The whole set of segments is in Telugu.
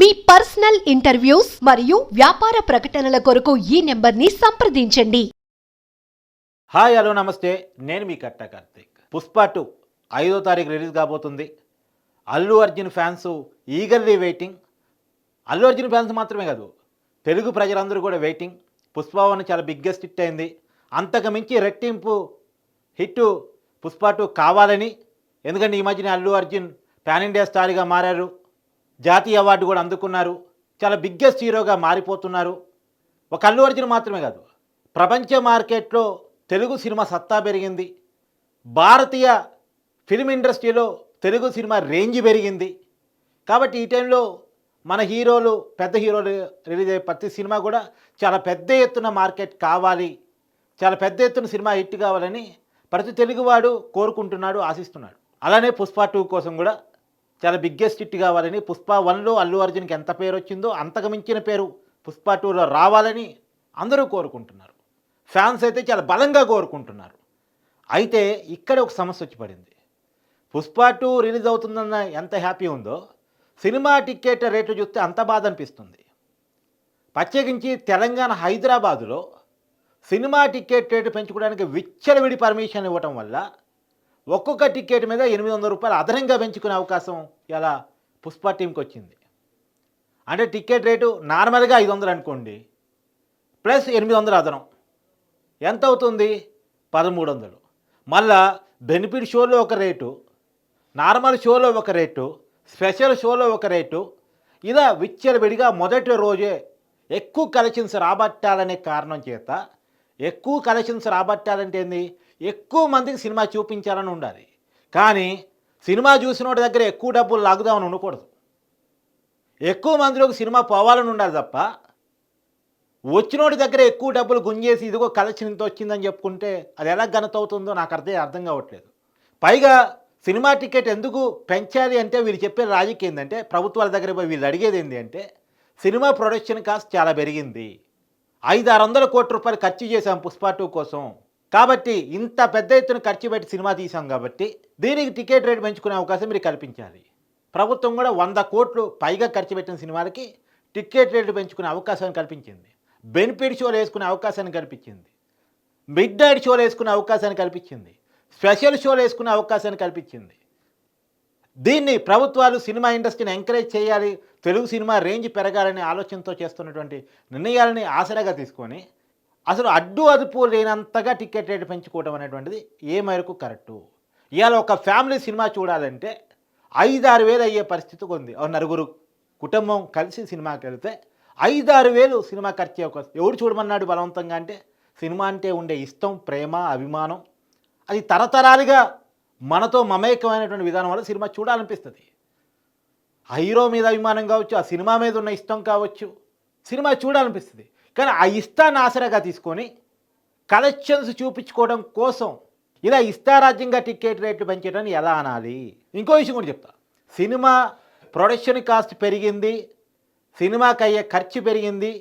మీ పర్సనల్ ఇంటర్వ్యూస్ మరియు వ్యాపార ప్రకటనల కొరకు ఈ నెంబర్ని సంప్రదించండి. హాయ్ హలో నమస్తే. నేను మీ కట్ట కార్తీక్. పుష్ప టూ ఐదో తారీఖు రిలీజ్ కాబోతుంది. Allu Arjun fans eagerly waiting. Allu Arjun fans మాత్రమే కాదు తెలుగు ప్రజలందరూ కూడా వెయిటింగ్. పుష్ప వన్ చాలా బిగ్గెస్ట్ హిట్ అయింది. అంతకు మించి రెట్టింపు హిట్ పుష్ప టూ కావాలని. ఎందుకంటే ఈ మధ్యన అల్లు అర్జున్ ప్యాన్ ఇండియా స్టార్గా మారారు. జాతీయ అవార్డు కూడా అందుకున్నారు. చాలా బిగ్గెస్ట్ హీరోగా మారిపోతున్నారు. ఒక అల్లు అర్జున్ మాత్రమే కాదు ప్రపంచ మార్కెట్లో తెలుగు సినిమా సత్తా పెరిగింది. భారతీయ ఫిల్మ్ ఇండస్ట్రీలో తెలుగు సినిమా రేంజ్ పెరిగింది. కాబట్టి ఈ టైంలో మన హీరోలు పెద్ద హీరోలు రిలీజ్ అయ్యే ప్రతి సినిమా కూడా చాలా పెద్ద ఎత్తున మార్కెట్ కావాలి. చాలా పెద్ద ఎత్తున సినిమా హిట్ కావాలని ప్రతి తెలుగువాడు కోరుకుంటున్నాడు ఆశిస్తున్నాడు. అలానే పుష్ప టూ కోసం కూడా చాలా బిగ్గెస్ట్ హిట్ కావాలని పుష్ప వన్లో అల్లు అర్జున్కి ఎంత పేరు వచ్చిందో అంతకు మించిన పేరు పుష్ప టూలో రావాలని అందరూ కోరుకుంటున్నారు. ఫ్యాన్స్ అయితే చాలా బలంగా కోరుకుంటున్నారు. అయితే ఇక్కడ ఒక సమస్య వచ్చి పడింది. పుష్ప టూ రిలీజ్ అవుతుందన్న ఎంత హ్యాపీ ఉందో సినిమా టికెట్ రేటు చూస్తే అంత బాధ అనిపిస్తుంది. ప్రత్యేకించి తెలంగాణ హైదరాబాదులో సినిమా టికెట్ రేటు పెంచుకోవడానికి విచ్చలవిడి పర్మిషన్ ఇవ్వటం వల్ల ఒక్కొక్క టికెట్ మీద ఎనిమిది వందల రూపాయలు అదనంగా పెంచుకునే అవకాశం ఇలా పుష్ప టీంకి వచ్చింది. అంటే టికెట్ రేటు నార్మల్గా ఐదు వందలు అనుకోండి ప్లస్ ఎనిమిది వందలు అదనం. ఎంత అవుతుంది? పదమూడు వందలు. మళ్ళా బెనిఫిట్ షోలో ఒక రేటు నార్మల్ షోలో ఒక రేటు స్పెషల్ షోలో ఒక రేటు ఇలా విచ్చలవిడిగా మొదటి రోజే ఎక్కువ కలెక్షన్స్ రాబట్టాలనే కారణం చేత ఎక్కువ కలెక్షన్స్ రాబట్టాలంటే ఏంది? ఎక్కువ మందికి సినిమా చూపించాలని ఉండాలి. కానీ సినిమా చూసిన వాడి దగ్గర ఎక్కువ డబ్బులు లాగుదామని ఉండకూడదు. ఎక్కువ మందిలోకి సినిమా పోవాలని ఉండాలి తప్ప వచ్చినోడి దగ్గర ఎక్కువ డబ్బులు గుంజేసి ఇదిగో కలెక్షన్ ఇంత వచ్చిందని చెప్పుకుంటే అది ఎలా ఘనత అవుతుందో నాకు అర్థం అర్థం కావట్లేదు. పైగా సినిమా టికెట్ ఎందుకు పెంచాలి అంటే వీళ్ళు చెప్పే రాజకీయం ఏంటంటే ప్రభుత్వాల దగ్గర పోయి వీళ్ళు అడిగేది ఏంటి అంటే సినిమా ప్రొడక్షన్ కాస్ట్ చాలా పెరిగింది. ఐదు ఆరు వందల కోట్ల రూపాయలు ఖర్చు చేశాం పుష్ప టూ కోసం. కాబట్టి ఇంత పెద్ద ఎత్తున ఖర్చు పెట్టి సినిమా తీసాం కాబట్టి దీనికి టికెట్ రేట్ పెంచుకునే అవకాశం మీరు కల్పించాలి. ప్రభుత్వం కూడా వంద కోట్లు పైగా ఖర్చు పెట్టిన సినిమాలకి టికెట్ రేట్లు పెంచుకునే అవకాశాన్ని కల్పించింది. బెనిఫిట్ షోలు వేసుకునే అవకాశాన్ని కల్పించింది. మిడ్ నైట్ షోలు వేసుకునే అవకాశాన్ని కల్పించింది. స్పెషల్ షోలు వేసుకునే అవకాశాన్ని కల్పించింది. దీన్ని ప్రభుత్వాలు సినిమా ఇండస్ట్రీని ఎంకరేజ్ చేయాలి తెలుగు సినిమా రేంజ్ పెరగాలనే ఆలోచనతో చేస్తున్నటువంటి నిర్ణయాలని ఆసరాగా తీసుకొని అసలు అడ్డు అదుపు లేనంతగా టికెట్ రేటు పెంచుకోవడం అనేటువంటిది ఏ మేరకు కరెక్టు? ఇవాళ ఒక ఫ్యామిలీ సినిమా చూడాలంటే ఐదారు వేలు అయ్యే పరిస్థితి ఉంది. నలుగురు కుటుంబం కలిసి సినిమాకి వెళ్తే ఐదారు వేలు సినిమా ఖర్చు అయ్యే అవకాశం ఎవడు చూడమన్నాడు బలవంతంగా అంటే? సినిమా అంటే ఉండే ఇష్టం ప్రేమ అభిమానం. అది తరతరాలుగా మనతో మమేకమైనటువంటి విధానం వల్ల సినిమా చూడాలనిపిస్తుంది. ఆ హీరో మీద అభిమానం కావచ్చు ఆ సినిమా మీద ఉన్న ఇష్టం కావచ్చు సినిమా చూడాలనిపిస్తుంది. కానీ ఆ ఇస్తా ఆసరాగా తీసుకొని కలెక్షన్స్ చూపించుకోవడం కోసం ఇలా ఇష్టారాజ్యంగా టికెట్ రేట్లు పెంచడం ఎలా అనాలి? ఇంకో విషయం కూడా చెప్తా. సినిమా ప్రొడక్షన్ కాస్ట్ పెరిగింది సినిమాకి అయ్యే ఖర్చు పెరిగింది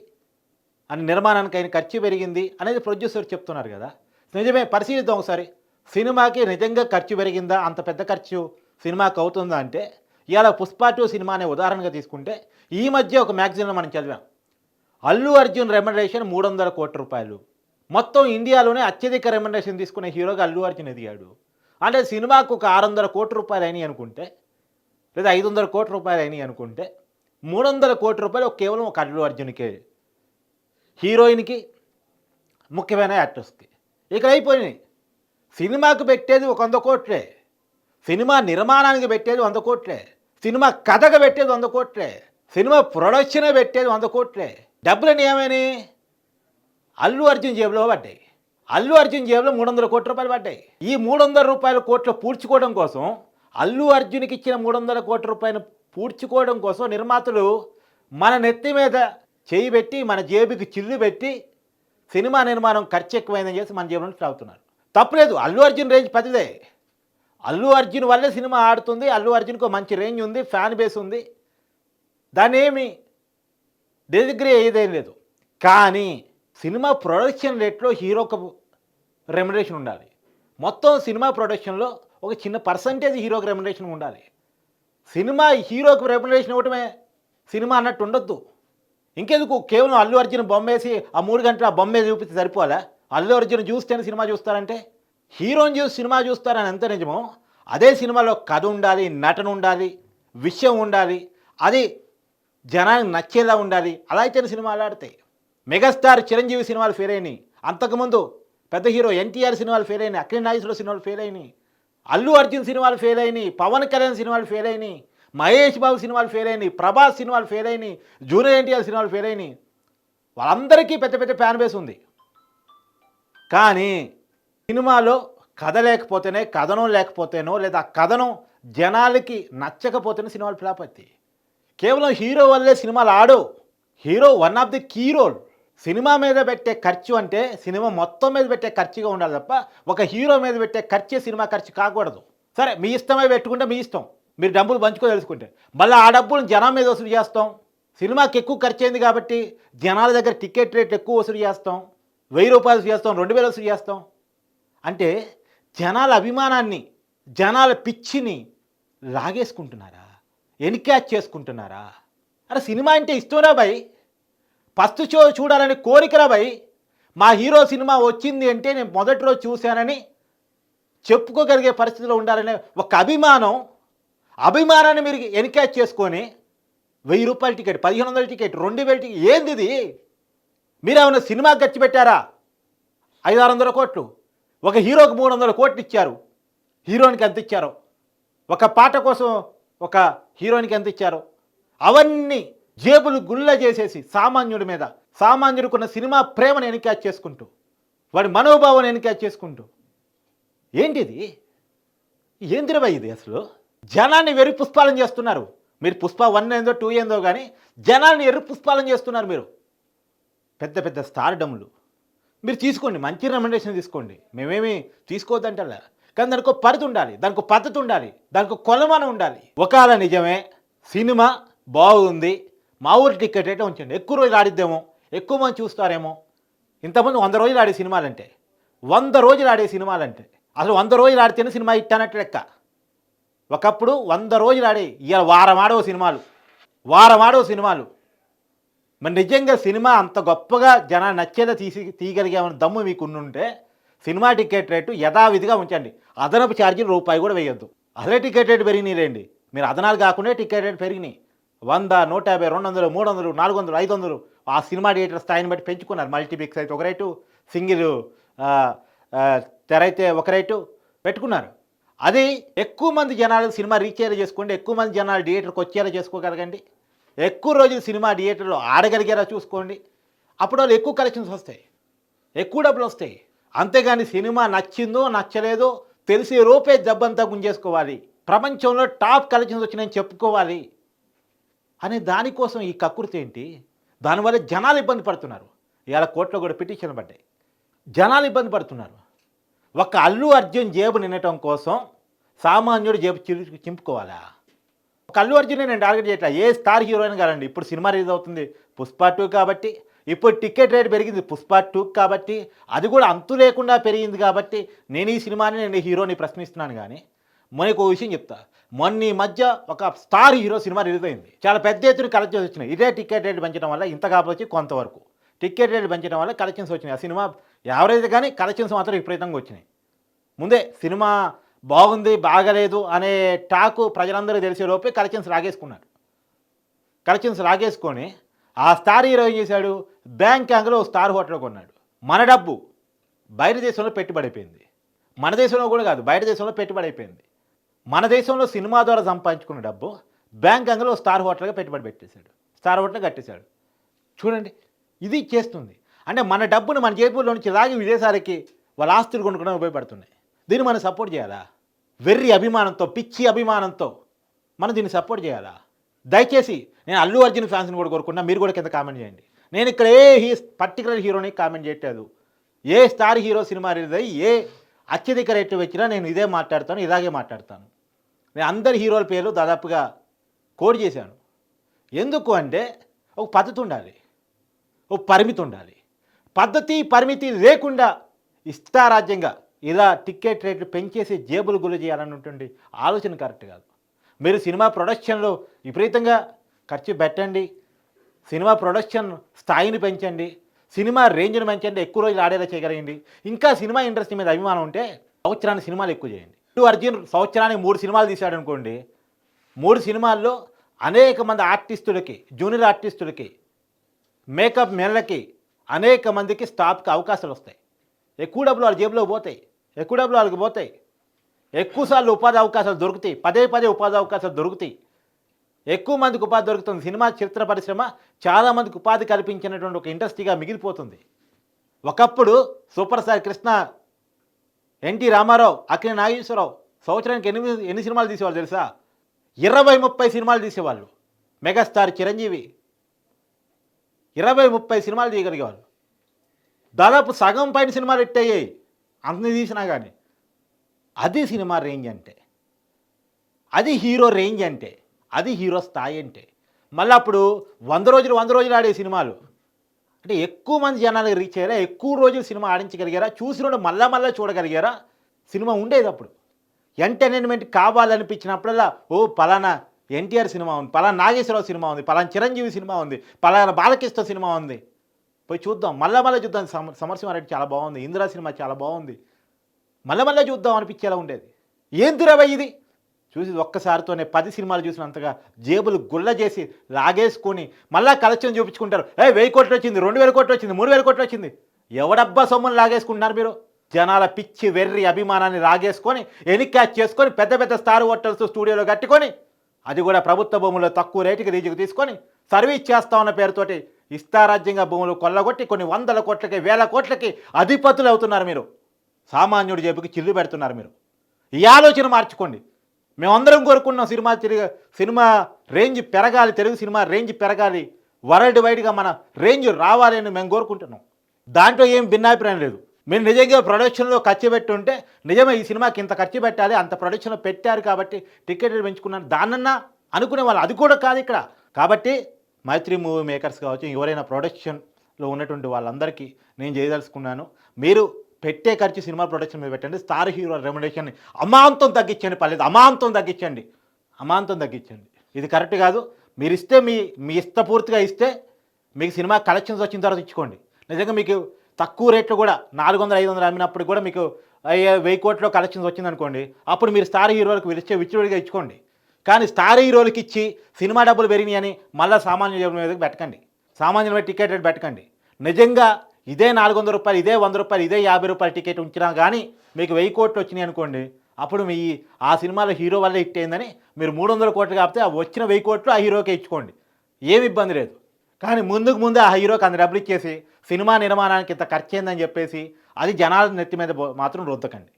అని నిర్మాణానికి అయిన ఖర్చు పెరిగింది అనేది ప్రొడ్యూసర్ చెప్తున్నారు కదా. నిజమే పరిశీలిద్దాం ఒకసారి. సినిమాకి నిజంగా ఖర్చు పెరిగిందా? అంత పెద్ద ఖర్చు సినిమాకి అవుతుందా అంటే ఇవాళ పుష్ప టూ సినిమా అనే ఉదాహరణగా తీసుకుంటే ఈ మధ్య ఒక మ్యాగజైన్లో మనం చదివాం. అల్లు అర్జున్ రెమండేషన్ మూడు వందల కోట్ల రూపాయలు. మొత్తం ఇండియాలోనే అత్యధిక రెమండేషన్ తీసుకునే హీరోగా అల్లు అర్జున్ ఎదిగాడు. అంటే సినిమాకు ఒక ఆరు వందల కోట్ల రూపాయలు అయినాయి అనుకుంటే లేదా ఐదు వందల కోట్ల రూపాయలు అయినాయి అనుకుంటే మూడు వందల కోట్ల రూపాయలు కేవలం ఒక అల్లు అర్జున్కే హీరోయిన్కి ముఖ్యమైన యాక్టర్స్కి. ఇక్కడ అయిపోయినాయి. సినిమాకు పెట్టేది ఒక వంద కోట్లే. సినిమా నిర్మాణానికి పెట్టేది వంద కోట్లే. సినిమా కథకు పెట్టేది వంద కోట్లే. సినిమా ప్రొడక్షన్ పెట్టేది వంద కోట్లే. డబ్బులని ఏమైనాయి అల్లు అర్జున్ జేబులో పడ్డాయి. అల్లు అర్జున్ జేబులో మూడు వందల కోట్ల రూపాయలు పడ్డాయి. ఈ మూడు వందల రూపాయల కోట్లు పూడ్చుకోవడం కోసం అల్లు అర్జున్కి ఇచ్చిన మూడు వందల కోట్ల రూపాయలు పూడ్చుకోవడం కోసం నిర్మాతలు మన నెత్తి మీద చేయి పెట్టి మన జేబుకి చిల్లు పెట్టి సినిమా నిర్మాణం ఖర్చు ఎక్కువైందని చేసి మన జేబులో నుంచి తాగుతున్నారు తప్పులేదు అల్లు అర్జున్ రేంజ్ పెద్దదే. అల్లు అర్జున్ వల్లే సినిమా ఆడుతుంది. అల్లు అర్జున్కు మంచి రేంజ్ ఉంది ఫ్యాన్ బేస్ ఉంది. దాన్ని ఏమి డిగ్రీ అయ్యేదేం లేదు. కానీ సినిమా ప్రొడక్షన్ రేట్లో హీరోకు రెమ్యునరేషన్ ఉండాలి. మొత్తం సినిమా ప్రొడక్షన్లో ఒక చిన్న పర్సంటేజ్ హీరోకి రెమ్యునరేషన్ ఉండాలి. సినిమా హీరోకి రెమ్యునరేషన్ ఇవ్వటమే సినిమా అన్నట్టు ఉండొద్దు. ఇంకెందుకు? కేవలం అల్లు అర్జున్ బొమ్మేసి ఆ మూడు గంటల ఆ బొమ్మే చూపిస్తే సరిపోవాలా? అల్లు అర్జున్ చూస్తేనే సినిమా చూస్తారంటే? హీరోని చూసి సినిమా చూస్తారని ఎంత నిజమో అదే సినిమాలో కథ ఉండాలి నటన ఉండాలి విషయం ఉండాలి అది జనానికి నచ్చేలా ఉండాలి. అలా అయితేనే సినిమాలు ఆడతాయి. మెగాస్టార్ చిరంజీవి సినిమాలు ఫెయిల్ అయినాయి. అంతకుముందు పెద్ద హీరో ఎన్టీఆర్ సినిమాలు ఫెయిల్ అయినాయి. అఖిల నాగేశ్వర సినిమాలు ఫెయిల్ అయినాయి. అల్లు అర్జున్ సినిమాలు ఫెయిల్ అయినాయి. పవన్ కళ్యాణ్ సినిమాలు ఫెయిల్ అయినాయి. మహేష్ బాబు సినిమాలు ఫెయిల్ అయినాయి. ప్రభాస్ సినిమాలు ఫెయిల్ అయినాయి. జూనియర్ ఎన్టీఆర్ సినిమాలు ఫెయిల్ అయినాయి. వాళ్ళందరికీ పెద్ద పెద్ద ఫ్యాన్ బేస్ ఉంది. కానీ సినిమాలో కథ లేకపోతేనే కథనం లేకపోతేనో లేదా కథనం జనాలకి నచ్చకపోతేనే సినిమాలు ఫ్లాప్ అవుతాయి. కేవలం హీరో వల్లే సినిమాలు ఆడవు. Hero one of the key role. Cinema మీద పెట్టే ఖర్చు అంటే సినిమా మొత్తం మీద పెట్టే ఖర్చుగా ఉండాలి తప్ప ఒక హీరో మీద పెట్టే ఖర్చే సినిమా ఖర్చు కాకూడదు. సరే మీ ఇష్టమే పెట్టుకుంటే మీ ఇష్టం. మీరు డబ్బులు పంచుకో తెలుసుకుంటే. మళ్ళీ ఆ డబ్బులు జనం మీద వసూలు చేస్తాం. సినిమాకి ఎక్కువ ఖర్చు అయింది కాబట్టి జనాల దగ్గర టికెట్ రేట్ ఎక్కువ వసూలు చేస్తాం. వెయ్యి రూపాయలు చేస్తాం రెండు వేలు వసూలు చేస్తాం. అంటే జనాల అభిమానాన్ని జనాల పిచ్చిని లాగేసుకుంటున్నారా? ఎన్క్యాచ్ చేసుకుంటున్నారా? అరే సినిమా అంటే ఇష్టంరా భయ్. ఫస్ట్ షో చూడాలని కోరికరా భయ్. మా హీరో సినిమా వచ్చింది అంటే నేను మొదటి రోజు చూశానని చెప్పుకోగలిగే పరిస్థితిలో ఉండాలనే ఒక అభిమానం అభిమానాన్ని మీరు ఎన్క్యాచ్ చేసుకొని వెయ్యి రూపాయల టికెట్ పదిహేను వందల టికెట్ రెండు వేల టికెట్ ఏంది ఇది? మీరు ఏమైనా సినిమాకి ఖర్చు పెట్టారా? ఐదు ఆరు వందల కోట్లు. ఒక హీరోకి మూడు వందల కోట్లు ఇచ్చారు. హీరోయిన్కి ఎంత ఇచ్చారు. ఒక పాట కోసం ఒక హీరోయిన్కి ఎంత ఇచ్చారో. అవన్నీ జేబులు గుళ్ళ చేసేసి సామాన్యుడి మీద సామాన్యుడికున్న సినిమా ప్రేమను ఎన్క్యాచ్ చేసుకుంటూ వాడి మనోభావాన్ని ఎన్క్యాచ్ చేసుకుంటూ. ఏంటిది? ఏం తిరవా ఇది అసలు? జనాన్ని వెర్రి పుష్పాలం చేస్తున్నారు. మీరు పుష్ప వన్ ఏందో టూ ఏందో కానీ జనాన్ని ఎర్రి పుష్పాలను చేస్తున్నారు మీరు. పెద్ద పెద్ద స్టార్డమ్లు. మీరు తీసుకోండి మంచి రెమెండేషన్ తీసుకోండి. మేమేమి తీసుకోవద్దంటలే. కానీ దానికి పరిధి ఉండాలి. దానికి పద్ధతి ఉండాలి. దానికి కొలమానం ఉండాలి. ఒకవేళ నిజమే సినిమా బాగుంది మా ఊరి టికెట్ అయితే ఉంచండి. ఎక్కువ రోజులు ఆడిద్దేమో ఎక్కువ మంది చూస్తారేమో. ఇంతమంది వంద రోజులు ఆడే సినిమాలంటే వంద రోజులు ఆడే సినిమాలంటే అసలు వంద రోజులు ఆడితేనే సినిమా ఇట్టనట్టు లెక్క. ఒకప్పుడు వంద రోజులు ఆడే ఇవాళ వారం ఆడవు సినిమాలు వారం ఆడవు సినిమాలు. మరి నిజంగా సినిమా అంత గొప్పగా జనాన్ని నచ్చేలా తీసి తీయగలిగామని దమ్ము మీకు ఉండుంటే సినిమా టికెట్ రేటు యథావిధిగా ఉంచండి. అదనపు ఛార్జీలు రూపాయి కూడా వేయొద్దు. అదే టికెట్ రేటు పెరిగినాయి రండి మీరు అదనాలు కాకుండా టికెట్ రేటు పెరిగినాయి. వంద నూట యాభై రెండు వందలు మూడు వందలు నాలుగు వందలు ఐదు వందలు ఆ సినిమా థియేటర్ స్థాయిని బట్టి పెంచుకున్నారు. మల్టీప్లెక్స్ అయితే ఒక రేటు సింగిల్ తెర అయితే ఒక రేటు పెట్టుకున్నారు. అది ఎక్కువ మంది జనాలు సినిమా రీచ్ అయ్యేలా చేసుకోండి. ఎక్కువ మంది జనాలు థియేటర్కి వచ్చేలా చేసుకోగలగండి. ఎక్కువ రోజులు సినిమా థియేటర్లో ఆడగలిగేలా చూసుకోండి. అప్పుడు వాళ్ళు ఎక్కువ కలెక్షన్స్ వస్తాయి. ఎక్కువ డబ్బులు వస్తాయి. అంతేగాని సినిమా నచ్చిందో నచ్చలేదో తెలిసే రూపే జబ్బంతా గుంజేసుకోవాలి. ప్రపంచంలో టాప్ కలెక్షన్స్ వచ్చినాయని చెప్పుకోవాలి. అనే దానికోసం ఈ కకృతి ఏంటి? దానివల్ల జనాలు ఇబ్బంది పడుతున్నారు. ఇవాళ కోర్టులో కూడా పిటిషన్లు పడ్డాయి. జనాలు ఇబ్బంది పడుతున్నారు. ఒక అల్లు అర్జున్ జేబు నిండటం కోసం సామాన్యుడు జేబు చిరు చింపుకోవాలా? ఒక అల్లు అర్జున్ నేను టార్గెట్ చేయట్లా. ఏ స్టార్ హీరోయిన్ కాదండి. ఇప్పుడు సినిమా రిలీజ్ అవుతుంది పుష్ప టూ కాబట్టి. ఇప్పుడు టికెట్ రేట్ పెరిగింది. పుష్ప టూ కాబట్టి అది కూడా అంతు లేకుండా పెరిగింది కాబట్టి నేను ఈ సినిమాని నేను హీరోని ప్రశ్నిస్తున్నాను కానీ మనకు ఒక విషయం చెప్తా. మొన్న ఈ మధ్య ఒక స్టార్ హీరో సినిమా రిలీజ్ అయింది. చాలా పెద్ద ఎత్తున కలెక్షన్స్ వచ్చినాయి. ఇదే టికెట్ రేట్ పెంచడం వల్ల ఇంత కాకపోతే కొంతవరకు. టికెట్ రేట్ పెంచడం వల్ల కలెక్షన్స్ వచ్చినాయి. ఆ సినిమా యావరేజ్ కానీ కలెక్షన్స్ మాత్రం విపరీతంగా వచ్చినాయి. ముందే సినిమా బాగుంది బాగలేదు అనే టాకు ప్రజలందరూ తెలిసే లోపే కలెక్షన్స్ లాగేసుకున్నారు. కలెక్షన్స్ లాగేసుకొని ఆ స్టార్ హీరో ఏం చేశాడు? బ్యాంకాంగ్లో ఓ స్టార్ హోటల్ కొన్నాడు. మన డబ్బు బయట దేశంలో పెట్టుబడి అయిపోయింది. మన దేశంలో కూడా కాదు బయట దేశంలో పెట్టుబడి అయిపోయింది. మన దేశంలో సినిమా ద్వారా సంపాదించుకున్న డబ్బు బ్యాంకాంగ్లో ఓ స్టార్ హోటల్గా పెట్టుబడి పెట్టేశాడు. స్టార్ హోటల్ కట్టేశాడు. చూడండి ఇది చేస్తుంది. అంటే మన డబ్బును మన జేబులో నుంచి లాగి విదేశాలకి వాళ్ళ ఆస్తులు కొనుక్కోవడం ఉపయోగపడుతున్నాయి. దీన్ని మనం సపోర్ట్ చేయాలా? వెర్రి అభిమానంతో పిచ్చి అభిమానంతో మనం దీన్ని సపోర్ట్ చేయాలా? దయచేసి నేను అల్లు అర్జున్ ఫ్యాన్స్ని కూడా కోరుకున్నా మీరు కూడా కింద కామెంట్ చేయండి. నేను ఇక్కడ ఏ హీ పర్టికులర్ హీరోని కామెంట్ చేయట్లేదు. ఏ స్టార్ హీరో సినిమా రిలీజ్ అయ్యి ఏ అత్యధిక రేటు వచ్చినా నేను ఇదే మాట్లాడతాను ఇలాగే మాట్లాడతాను. నేను అందరి హీరోల పేర్లు దాదాపుగా కోడ్ చేశాను. ఎందుకు అంటే ఒక పద్ధతి ఉండాలి. ఓ పరిమితి ఉండాలి. పద్ధతి పరిమితి లేకుండా ఇష్టారాజ్యంగా ఇలా టికెట్ రేట్లు పెంచేసి జేబులు గులు చేయాలన్నటువంటి ఆలోచన కరెక్ట్ కాదు. మీరు సినిమా ప్రొడక్షన్లో విపరీతంగా ఖర్చు పెట్టండి. సినిమా ప్రొడక్షన్ స్థాయిని పెంచండి సినిమా రేంజ్ని పెంచండి ఎక్కువ రోజులు ఆడేలా చేయగలిగింది. ఇంకా సినిమా ఇండస్ట్రీ మీద అభిమానం ఉంటే సంవత్సరానికి సినిమాలు ఎక్కువ చేయండి. ఇటు అర్జున్ సంవత్సరానికి మూడు సినిమాలు తీశాడు అనుకోండి మూడు సినిమాల్లో అనేక మంది ఆర్టిస్టులకి జూనియర్ ఆర్టిస్టులకి మేకప్ మెన్లకి అనేక మందికి స్టాఫ్కి అవకాశాలు వస్తాయి. ఎక్కువ డబ్బులు వాళ్ళ జేబులో పోతాయి ఎక్కువ డబ్బులు వాళ్ళకి పోతాయి. ఎక్కువసార్లు ఉపాధి అవకాశాలు దొరుకుతాయి పదే పదే ఉపాధి అవకాశాలు దొరుకుతాయి. ఎక్కువ మందికి ఉపాధి దొరుకుతుంది. సినిమా చిత్ర పరిశ్రమ చాలామందికి ఉపాధి కల్పించినటువంటి ఒక ఇండస్ట్రీగా మిగిలిపోతుంది. ఒకప్పుడు super star Krishna NT Ramarao Akkineni Nageswararao సంవత్సరానికి ఎనిమిది ఎన్ని సినిమాలు తీసేవాళ్ళు తెలుసా? ఇరవై ముప్పై సినిమాలు తీసేవాళ్ళు. మెగాస్టార్ చిరంజీవి ఇరవై ముప్పై సినిమాలు తీయగలిగేవాళ్ళు. దాదాపు సగం పైన సినిమాలు హిట్ అయ్యాయి. అన్ని తీసినా కానీ అది సినిమా రేంజ్ అంటే. అది హీరో రేంజ్ అంటే. అది హీరో స్థాయి అంటే. మళ్ళీ అప్పుడు వంద రోజులు వంద రోజులు ఆడే సినిమాలు. అంటే ఎక్కువ మంది జనాలకు రీచ్ అయ్యారా? ఎక్కువ రోజులు సినిమా ఆడించగలిగారా? చూసిన మళ్ళా మళ్ళీ చూడగలిగారా? సినిమా ఉండేది అప్పుడు. ఎంటర్టైన్మెంట్ కావాలనిపించినప్పుడల్లా ఓ పలానా ఎన్టీఆర్ సినిమా ఉంది పలానా నాగేశ్వరరావు సినిమా ఉంది పలానా చిరంజీవి సినిమా ఉంది పలానా బాలకృష్ణ సినిమా ఉంది. పోయి చూద్దాం మళ్ళా మళ్ళీ చూద్దాం. సమర్ సమరసింహారెడ్డి చాలా బాగుంది ఇందిరా సినిమా చాలా బాగుంది. మళ్ళీ మళ్ళీ చూద్దాం అనిపించేలా ఉండేది. ఏం దురవ ఇది? చూసి ఒక్కసారితోనే పది సినిమాలు చూసినంతగా జేబులు గుల్ల చేసి లాగేసుకొని మళ్ళా కలెక్షన్ చూపించుకుంటారు. ఏ వెయ్యి కోట్లు వచ్చింది రెండు వేల కోట్లు వచ్చింది మూడు వేల కోట్లు వచ్చింది. ఎవడబ్బా సొమ్మును లాగేసుకుంటున్నారు మీరు? జనాల పిచ్చి వెర్రి అభిమానాన్ని లాగేసుకొని ఎనిక్యాచ్ చేసుకొని పెద్ద పెద్ద స్టార్ హోటల్స్ స్టూడియోలో కట్టుకొని అది కూడా ప్రభుత్వ భూముల్లో తక్కువ రేటుకి రీజుకు తీసుకొని సర్వీస్ చేస్తా ఉన్న పేరుతోటి ఇష్టారాజ్యంగా భూములు కొల్లగొట్టి కొన్ని వందల కోట్లకి వేల కోట్లకి అధిపతులు అవుతున్నారు మీరు. సామాన్యుడి జేబుకి చిల్లు పెడుతున్నారు మీరు. ఈ ఆలోచన మార్చుకోండి. మేమందరం కోరుకున్నాం సినిమా తిరిగి సినిమా రేంజ్ పెరగాలి తెలుగు సినిమా రేంజ్ పెరగాలి వరల్డ్ వైడ్గా మన రేంజ్ రావాలి అని మేము కోరుకుంటున్నాం. దాంట్లో ఏం భిన్నాభిప్రాయం లేదు. మీరు నిజంగా ప్రొడక్షన్లో ఖర్చు పెట్టి ఉంటే నిజమే ఈ సినిమాకి ఇంత ఖర్చు పెట్టాలి అంత ప్రొడక్షన్లో పెట్టారు కాబట్టి టికెట్లు పెంచుకున్నాను దానన్నా అనుకునే వాళ్ళు అది కూడా కాదు ఇక్కడ. కాబట్టి మైత్రి మూవీ మేకర్స్ కావచ్చు ఎవరైనా ప్రొడక్షన్లో ఉన్నటువంటి వాళ్ళందరికీ నేను చేయదలుచుకున్నాను. మీరు పెట్టే ఖర్చు సినిమా ప్రొడక్షన్ మీద పెట్టండి. స్టార్ హీరో రెమ్యునేషన్ అమాంతం తగ్గించండి పర్లేదు అమాంతం తగ్గించండి. అమాంతం తగ్గించండి. ఇది కరెక్ట్ కాదు. మీరు ఇస్తే మీ మీ ఇష్టపూర్తిగా ఇస్తే మీకు సినిమా కలెక్షన్స్ వచ్చిన తర్వాత ఇచ్చుకోండి. నిజంగా మీకు తక్కువ రేట్లో కూడా నాలుగు వందల ఐదు వందలు అమ్మినప్పుడు కూడా మీకు అయ్యే వెయ్యి కోట్లో కలెక్షన్స్ వచ్చిందనుకోండి అప్పుడు మీరు స్టార్ హీరోలకు విరిచే విచ్చుడిగా ఇచ్చుకోండి. కానీ స్టార్ హీరోలకు ఇచ్చి సినిమా డబ్బులు పెరిగినాయని అని మళ్ళీ సామాన్యుల మీదకి పెట్టకండి. సామాన్యుల మీద టికెట్ రేట్ పెట్టకండి. నిజంగా ఇదే నాలుగు వందల రూపాయలు ఇదే వంద రూపాయలు ఇదే యాభై రూపాయల టికెట్ ఉంచినా కానీ మీకు వెయ్యి కోట్లు వచ్చినాయి అనుకోండి అప్పుడు మీ ఆ సినిమాలో హీరో వల్ల హిట్ అయిందని మీరు మూడు వందల కోట్లు కాబట్టి ఆ వచ్చిన వెయ్యి కోట్లు ఆ హీరోకే ఇచ్చుకోండి. ఏమి ఇబ్బంది లేదు. కానీ ముందుకు ముందే ఆ హీరోకి అంత డబ్బులు ఇచ్చేసి సినిమా నిర్మాణానికి ఇంత ఖర్చు అయిందని చెప్పేసి అది జనాల నెత్తి మీద మాత్రం రుద్దకండి.